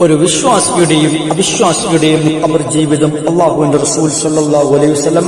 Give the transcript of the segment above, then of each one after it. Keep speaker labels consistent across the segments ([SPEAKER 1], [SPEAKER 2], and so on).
[SPEAKER 1] ഒരു വിശ്വാസിയുടെയും അവിശ്വാസിയുടെയും അവർ ജീവിതം അള്ളാഹുവിന്റെ റസൂൽ സല്ലാ അലൈഹി വസല്ലം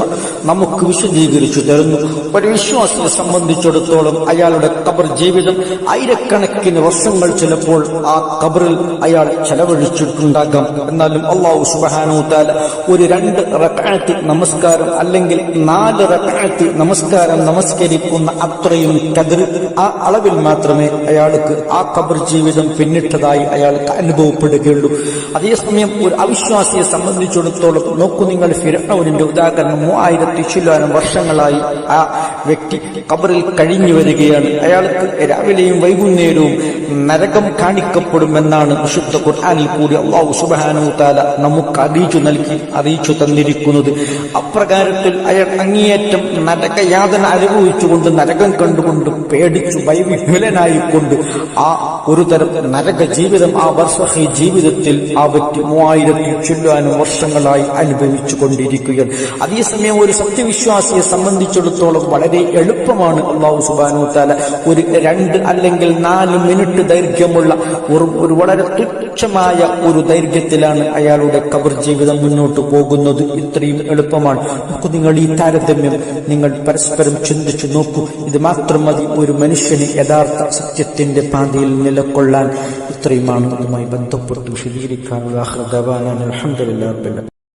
[SPEAKER 1] നമുക്ക് വിശദീകരിച്ചു തരുന്നു. ഒരു വിശ്വാസിയെ സംബന്ധിച്ചിടത്തോളം അയാളുടെ കബർ ജീവിതം ആയിരക്കണക്കിന് വർഷങ്ങൾ ചിലപ്പോൾ ആ കബറിൽ അയാൾ ചെലവഴിച്ചിട്ടുണ്ടാകാം. എന്നാലും അള്ളാഹു സുബ്ഹാനഹു തആല ഒരു രണ്ട് റക്അത്ത് നമസ്കാരം അല്ലെങ്കിൽ നാല് റക്അത്ത് നമസ്കാരം നമസ്കരിക്കുന്ന അത്രയും കതിർ ആ അളവിൽ മാത്രമേ അയാൾക്ക് ആ കബർ ജീവിതം പിന്നിട്ടതായി അയാൾക്ക് അനുഭവപ്പെടുകയുള്ളൂ. അതേസമയം ഒരു അവിശ്വാസിയെ സംബന്ധിച്ചിടത്തോളം നോക്കൂ നിങ്ങൾ ഫിറൌനിന്റെ ഉദാഹരണം മൂവായിരത്തി ചില്ലാനം വർഷങ്ങളായി ആ വ്യക്തി കബറിൽ കഴിഞ്ഞു വരികയാണ്. അയാൾക്ക് രാവിലെയും വൈകുന്നേരവും നരകം കാണിക്കപ്പെടുമെന്നാണ് വിശുദ്ധ ഖുർആനിൽ കൂടി അള്ളാഹു സുബ്ഹാനഹു താല നമുക്ക് അറിയിച്ചു നൽകി അറിയിച്ചു തന്നിരിക്കുന്നത്. അപ്രകാരത്തിൽ അയാൾ അങ്ങേയറ്റം നരകയാതന അനുഭവിച്ചുകൊണ്ട് നരകം കണ്ടുകൊണ്ട് പേടിച്ചു വൈവിഹുലനായിക്കൊണ്ട് ആ ഒരു തരം നരക ജീവിതം ആ വർഷഹി ജീവിതത്തിൽ ആ വ്യക്തി മൂവായിരത്തി ചൊല്ലാനും വർഷങ്ങളായി അനുഭവിച്ചു കൊണ്ടിരിക്കുകയാണ് അതേസമയം ഒരു സത്യവിശ്വാസിയെ സംബന്ധിച്ചിടത്തോളം വളരെ എളുപ്പമാണ് അള്ളാഹു സുബാനു താല ഒരു രണ്ട് അല്ലെങ്കിൽ നാല് മിനിറ്റ് ദൈർഘ്യമുള്ള ഒരു വളരെ തുച്ഛമായ ഒരു ദൈർഘ്യത്തിലാണ് അയാളുടെ കബർ ജീവിതം മുന്നോട്ട് പോകുന്നത്. ഇത്രയും എളുപ്പമാണ്. നോക്കൂ നിങ്ങൾ ഈ താരതമ്യം നിങ്ങൾ പരസ്പരം ചിന്തിച്ചു നോക്കൂ. ഇത് മാത്രം മതി ഒരു മനുഷ്യന് യഥാർത്ഥ സത്യത്തിന്റെ പാതയിൽ നിലകൊള്ളാൻ. ഇത്രയുമാണ് അതുമായി ബന്ധപ്പെട്ട് വിശദീകരിക്കാനുള്ള അലഹദില്ല